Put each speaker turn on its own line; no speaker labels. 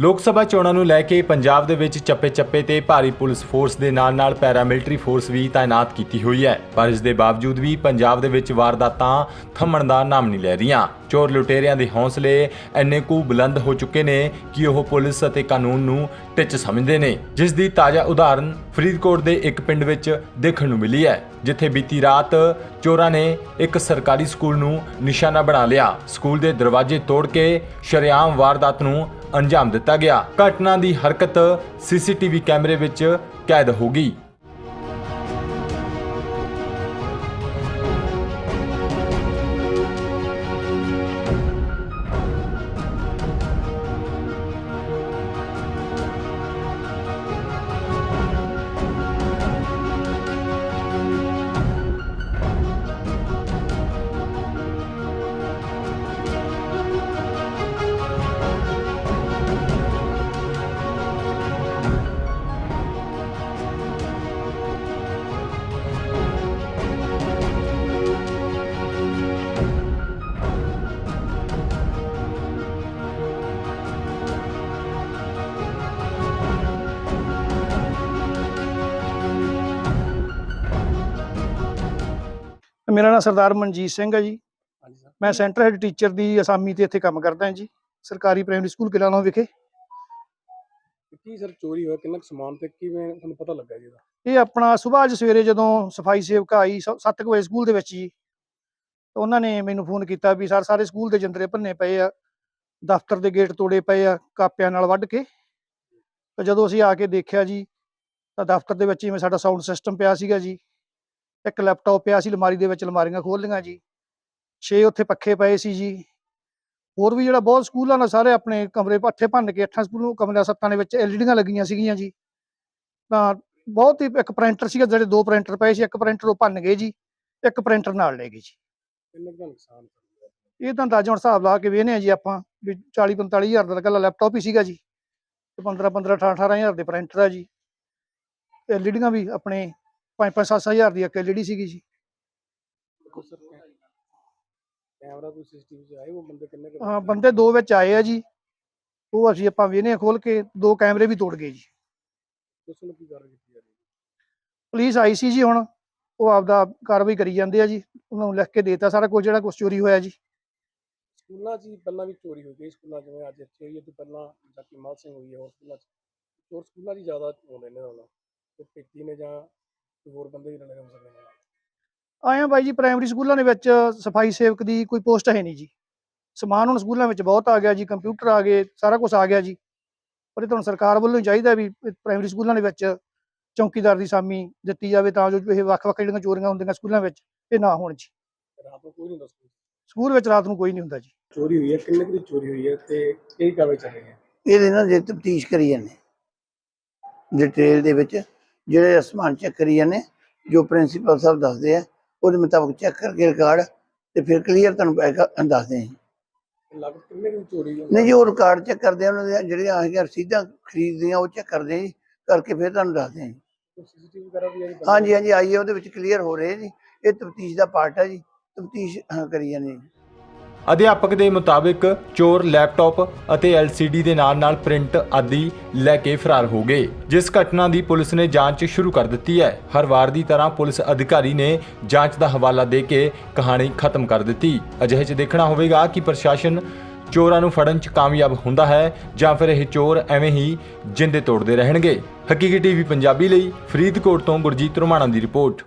ਲੋਕ ਸਭਾ ਚੋਣਾਂ ਨੂੰ ਲੈ ਕੇ ਪੰਜਾਬ ਦੇ ਵਿੱਚ ਚੱਪੇ-ਚੱਪੇ ਤੇ ਭਾਰੀ ਪੁਲਿਸ ਫੋਰਸ ਦੇ ਨਾਲ-ਨਾਲ ਪੈਰਾਮਿਲਟਰੀ ਫੋਰਸ ਵੀ ਤਾਇਨਾਤ ਕੀਤੀ ਹੋਈ ਹੈ। ਪਰ ਇਸ ਦੇ ਬਾਵਜੂਦ ਵੀ ਪੰਜਾਬ ਦੇ ਵਿੱਚ ਵਾਰਦਾਤਾਂ ਥੰਮਣ ਦਾ ਨਾਮ ਨਹੀਂ ਲੈ ਰਹੀਆਂ। ਚੋਰ ਲੁਟੇਰਿਆਂ ਦੇ ਹੌਸਲੇ ਇੰਨੇ ਕੁ ਬੁਲੰਦ ਹੋ ਚੁੱਕੇ ਨੇ ਕਿ ਉਹ ਪੁਲਿਸ ਅਤੇ ਕਾਨੂੰਨ ਨੂੰ ਟਿੱਚ ਸਮਝਦੇ ਨੇ। ਜਿਸ ਦੀ ਤਾਜ਼ਾ ਉਦਾਹਰਨ ਫਰੀਦਕੋਟ ਦੇ ਇੱਕ ਪਿੰਡ ਵਿੱਚ ਦੇਖਣ ਨੂੰ ਮਿਲੀ ਹੈ, ਜਿੱਥੇ ਬੀਤੀ ਰਾਤ ਚੋਰਾਂ ਨੇ ਇੱਕ ਸਰਕਾਰੀ ਸਕੂਲ ਨੂੰ ਨਿਸ਼ਾਨਾ ਬਣਾ ਲਿਆ। ਸਕੂਲ ਦੇ ਦਰਵਾਜ਼ੇ ਤੋੜ ਕੇ ਸ਼ਰੇਆਮ ਵਾਰਦਾਤ ਨੂੰ ਅੰਜਾਮ ਦਿੱਤਾ ਗਿਆ। ਘਟਨਾ ਦੀ ਹਰਕਤ ਸੀਸੀਟੀਵੀ ਕੈਮਰੇ ਵਿੱਚ ਕੈਦ ਹੋ ਗਈ।
ਮੇਰਾ ਨਾਮ ਸਰਦਾਰ ਮਨਜੀਤ ਸਿੰਘ ਹੈ ਜੀ। ਮੈਂ ਸੈਂਟਰ ਹੈਡ ਟੀਚਰ ਦੀ ਅਸਾਮੀ ਤੇ ਇੱਥੇ ਕੰਮ ਕਰਦਾ ਹਾਂ ਜੀ। ਸਰਕਾਰੀ ਪ੍ਰਾਇਮਰੀ ਸਕੂਲ ਕਿਲਾਨੋਂ ਵਿਖੇ।
ਕੀ ਸਰ ਚੋਰੀ ਹੋਇਆ? ਕਿੰਨਾ ਸਮਾਨ ਤੇ ਕਿਵੇਂ ਤੁਹਾਨੂੰ ਪਤਾ ਲੱਗਾ ਜੀ ਇਹਦਾ?
ਇਹ ਆਪਣਾ ਸਵੇਰ ਅੱਜ ਸਵੇਰੇ ਜਦੋਂ ਸਫ਼ਾਈ ਸੇਵਕ ਆਈ 7 ਵਜੇ ਸਕੂਲ ਦੇ ਵਿੱਚ ਜੀ। ਤਾਂ ਉਹਨਾਂ ਨੇ ਮੈਨੂੰ ਫੋਨ ਕੀਤਾ ਵੀ ਸਰ ਸਾਰੇ ਸਕੂਲ ਦੇ ਜੰਦਰੇ ਭੰਨੇ ਪਏ ਆ। ਦਫ਼ਤਰ ਦੇ ਗੇਟ ਤੋੜੇ ਪਏ ਆ ਕਾਪਿਆਂ ਨਾਲ ਵੱਢ ਕੇ। ਤਾਂ ਜਦੋਂ ਅਸੀਂ ਆ ਕੇ ਦੇਖਿਆ ਜੀ ਤਾਂ ਦਫ਼ਤਰ ਦੇ ਵਿੱਚ ਜਿਵੇਂ ਸਾਡਾ ਸਾਊਂਡ ਸਿਸਟਮ ਪਿਆ ਸੀਗਾ ਜੀ। ਇੱਕ ਲੈਪਟਾਪ ਪਿਆ ਸੀ ਅਲਮਾਰੀ ਦੇ ਵਿੱਚ ਅਲਮਾਰੀਆਂ ਖੋਲ ਲਈਆਂ ਜੀ। 6 ਉੱਥੇ ਪੱਖੇ ਪਏ ਸੀ ਜੀ। ਹੋਰ ਵੀ ਜਿਹੜਾ ਬਹੁਤ ਸਕੂਲਾਂ ਨਾਲ ਸਾਰੇ ਆਪਣੇ ਕਮਰੇ ਪੱਠੇ ਭੰਨ ਕੇ ਅੱਠਾਂ ਸਕੂਲੋਂ ਕਮਰਿਆਂ ਸੱਤਾਂ ਦੇ ਵਿੱਚ ਐਲਈਡੀਆਂ ਲੱਗੀਆਂ ਸੀਗੀਆਂ ਜੀ। ਤਾਂ ਬਹੁਤ ਹੀ ਇੱਕ ਪ੍ਰਿੰਟਰ ਸੀਗਾ ਜਿਹੜੇ ਦੋ ਪ੍ਰਿੰਟਰ ਪਏ ਸੀ ਇੱਕ ਪ੍ਰਿੰਟਰ ਉਹ ਭੰਨ ਗਏ ਜੀ ਇੱਕ ਪ੍ਰਿੰਟਰ ਨਾਲ ਲੈ ਗਏ ਜੀ।
ਕਿੰਨਾ ਕੁ ਦਾ ਨੁਕਸਾਨ ਹੋਇਆ?
ਇਹ ਤਾਂ ਅੰਦਾਜ਼ਾ ਹੁਣ ਹਿਸਾਬ ਲਾ ਕੇ ਵੇਖਨੇ ਆ ਜੀ ਆਪਾਂ ਵੀ 40 45 ਹਜ਼ਾਰ ਦਾ ਇਕੱਲਾ ਲੈਪਟਾਪ ਹੀ ਸੀਗਾ ਜੀ। ਤੇ 15 15 18 18 ਹਜ਼ਾਰ ਦੇ ਪ੍ਰਿੰਟਰ ਆ ਜੀ। ਐਲਈਡੀਆਂ ਵੀ ਆਪਣੇ 5 5 7 ਹਜ਼ਾਰ ਦੀ ਇੱਕ ਐਲਈਡੀ ਸੀਗੀ ਜੀ।
ਕੈਮਰਾ ਕੋਈ ਸੀਸੀਟੀਵੀ ਚ ਆਏ ਉਹ ਬੰਦੇ ਕਿੰਨੇ ਕੁ
ਹਾਂ ਬੰਦੇ ਦੋ ਵਿੱਚ ਆਏ ਆ ਜੀ। ਉਹ ਅਸੀਂ ਆਪਾਂ ਵੇਖਨੇ ਖੋਲ ਕੇ ਦੋ ਕੈਮਰੇ ਵੀ ਤੋੜ ਗਏ ਜੀ।
ਉਸ ਨੂੰ ਕੀ ਕਾਰਵਾਈ ਕੀਤੀ ਜਾ ਰਹੀ ਹੈ?
ਪੁਲਿਸ ਆਈ ਸੀ ਜੀ ਹੁਣ ਉਹ ਆਪਦਾ ਕਾਰਵਾਈ ਕਰੀ ਜਾਂਦੇ ਆ ਜੀ। ਉਹਨਾਂ ਨੂੰ ਲਿਖ ਕੇ ਦੇਤਾ ਸਾਰਾ ਕੁਝ ਜਿਹੜਾ ਕੁਝ ਚੋਰੀ ਹੋਇਆ ਜੀ।
ਸਕੂਲਾਂ 'ਚ ਹੀ ਪਹਿਲਾਂ ਵੀ ਚੋਰੀ ਹੋਈ ਗਈ ਸਕੂਲਾਂ ਜਿਵੇਂ ਅੱਜ ਇੱਥੇ ਹੋਈ ਹੈ ਤੋਂ ਪਹਿਲਾਂ ਜਾਕੀ ਮਾਲ ਸਿੰਘ ਹੋਈ ਹੈ ਹੋਰ ਸਕੂਲਾਂ 'ਚ। ਚੋਰ ਸਕੂਲਾਂ 'ਚ ਹੀ ਜ਼ਿਆਦਾ ਆਉਂਦੇ ਨੇ ਹੁਣ ਤੇ ਪੇਟੀ ਨੇ ਜਾਂ ਕੋਈ ਹੋਰ ਬੰਦੇ ਵੀ ਰਲੇ ਹੋ ਸਕਦੇ ਨੇ।
ਆਏ ਆ ਬਾਈ ਜੀ ਪ੍ਰਾਇਮਰੀ ਸਕੂਲਾਂ ਦੇ ਵਿੱਚ ਸਫ਼ਾਈ ਸੇਵਕ ਦੀ ਕੋਈ ਪੋਸਟ ਹੈ ਨਹੀਂ ਜੀ। ਸਮਾਨ ਹੁਣ ਸਕੂਲਾਂ ਵਿੱਚ ਬਹੁਤ ਆ ਗਿਆ ਜੀ ਕੰਪਿਊਟਰ ਆ ਗਏ ਸਾਰਾ ਕੁਝ ਆ ਗਿਆ ਜੀ। ਪਰ ਇਹ ਤੁਹਾਨੂੰ ਸਰਕਾਰ ਵੱਲੋਂ ਹੀ ਚਾਹੀਦਾ ਵੀ ਪ੍ਰਾਇਮਰੀ ਸਕੂਲਾਂ ਦੇ ਵਿੱਚ ਚੌਕੀਦਾਰ ਦੀ ਸਾਮੀ ਦਿੱਤੀ ਜਾਵੇ ਤਾਂ ਜੋ ਇਹ ਵੱਖ-ਵੱਖ ਜਿਹੜੀਆਂ ਚੋਰੀਆਂ ਹੁੰਦੀਆਂ ਸਕੂਲਾਂ ਵਿੱਚ ਇਹ ਨਾ ਹੋਣ ਜੀ।
ਰਾਤ ਨੂੰ ਕੋਈ ਨਹੀਂ ਹੁੰਦਾ
ਸਕੂਲ? ਵਿੱਚ ਰਾਤ ਨੂੰ ਕੋਈ ਨਹੀਂ ਹੁੰਦਾ ਜੀ।
ਚੋਰੀ ਹੋਈ ਹੈ ਕਿੰਨੇ ਕੁ ਦੀ ਚੋਰੀ ਹੋਈ ਹੈ ਤੇ ਕਿਹੜੀ ਕਾਰਵਾਈ ਚੱਲ ਰਹੀ ਹੈ?
ਇਹਦੇ ਨਾਲ ਜੇ ਤਫਤੀਸ਼ ਕਰੀ ਜਾਂਦੇ। ਡਿਟੇਲ ਦੇ ਵਿੱਚ ਜਿਹੜੇ ਸਮਾਨ ਚੈੱਕ ਕਰੀ ਜਾਂਦੇ ਜੋ ਪ੍ਰਿੰਸੀਪਲ ਸਾਹਿਬ ਦੱਸਦੇ ਆ ਉਹਦੇ ਮੁਤਾਬਕ ਚੈੱਕ ਕਰਕੇ ਰਿਕਾਰਡ ਤੇ ਫਿਰ ਕਲੀਅਰ ਤੁਹਾਨੂੰ ਪੈਗਾ ਦੱਸਦੇ ਆ
ਲੱਗ ਕਿੰਨੇ ਕੁ ਦੀ ਚੋਰੀ ਹੋਈ?
ਨਹੀਂ ਜੀ ਉਹ ਰਿਕਾਰਡ ਚੈੱਕ ਕਰਦੇ ਆ ਉਹਨਾਂ ਦੇ ਜਿਹੜੀਆਂ ਹੈਗੀਆਂ ਰਸੀਦਾਂ ਖਰੀਦਦੀਆਂ ਉਹ ਚੈੱਕ ਕਰਦੇ ਆ ਜੀ ਕਰਕੇ ਫਿਰ ਤੁਹਾਨੂੰ ਦੱਸਦੇ ਆ ਜੀ।
ਸੀਸੀਟੀਵੀ ਵਗੈਰਾ ਵੀ ਹੈ ਜੀ
ਹਾਂਜੀ ਹਾਂਜੀ ਆਈਏ ਉਹਦੇ ਵਿੱਚ ਕਲੀਅਰ ਹੋ ਰਹੇ ਜੀ। ਇਹ ਤਫਤੀਸ਼ ਦਾ ਪਾਰਟ ਹੈ ਜੀ ਤਫਤੀਸ਼ ਕਰੀ ਜਾਂਦੇ ਜੀ।
ਅਧਿਆਪਕ ਦੇ ਮੁਤਾਬਿਕ ਚੋਰ ਲੈਪਟਾਪ ਅਤੇ LCD ਦੇ ਨਾਲ-ਨਾਲ ਪ੍ਰਿੰਟ ਆਦਿ ਲੈ ਕੇ ਫਰਾਰ ਹੋ ਗਏ, ਜਿਸ ਘਟਨਾ ਦੀ ਪੁਲਿਸ ਨੇ ਜਾਂਚ ਸ਼ੁਰੂ ਕਰ ਦਿੱਤੀ ਹੈ। ਹਰ ਵਾਰ ਦੀ ਤਰ੍ਹਾਂ ਪੁਲਿਸ ਅਧਿਕਾਰੀ ਨੇ ਜਾਂਚ ਦਾ ਹਵਾਲਾ ਦੇ ਕੇ ਕਹਾਣੀ ਖਤਮ ਕਰ ਦਿੱਤੀ। ਅਜਿਹੇ 'ਚ ਦੇਖਣਾ ਹੋਵੇਗਾ ਕਿ ਪ੍ਰਸ਼ਾਸਨ ਚੋਰਾਂ ਨੂੰ ਫੜਨ 'ਚ ਕਾਮਯਾਬ ਹੁੰਦਾ ਹੈ ਜਾਂ ਫਿਰ ਇਹ ਚੋਰ ਐਵੇਂ ਹੀ ਜਿੰਦੇ ਤੋੜਦੇ ਰਹਿਣਗੇ। ਹਕੀਕੀ ਟੀਵੀ ਪੰਜਾਬੀ ਲਈ ਫਰੀਦਕੋਟ ਤੋਂ ਗੁਰਜੀਤ ਰੋਮਾਣਾ ਦੀ ਰਿਪੋਰਟ।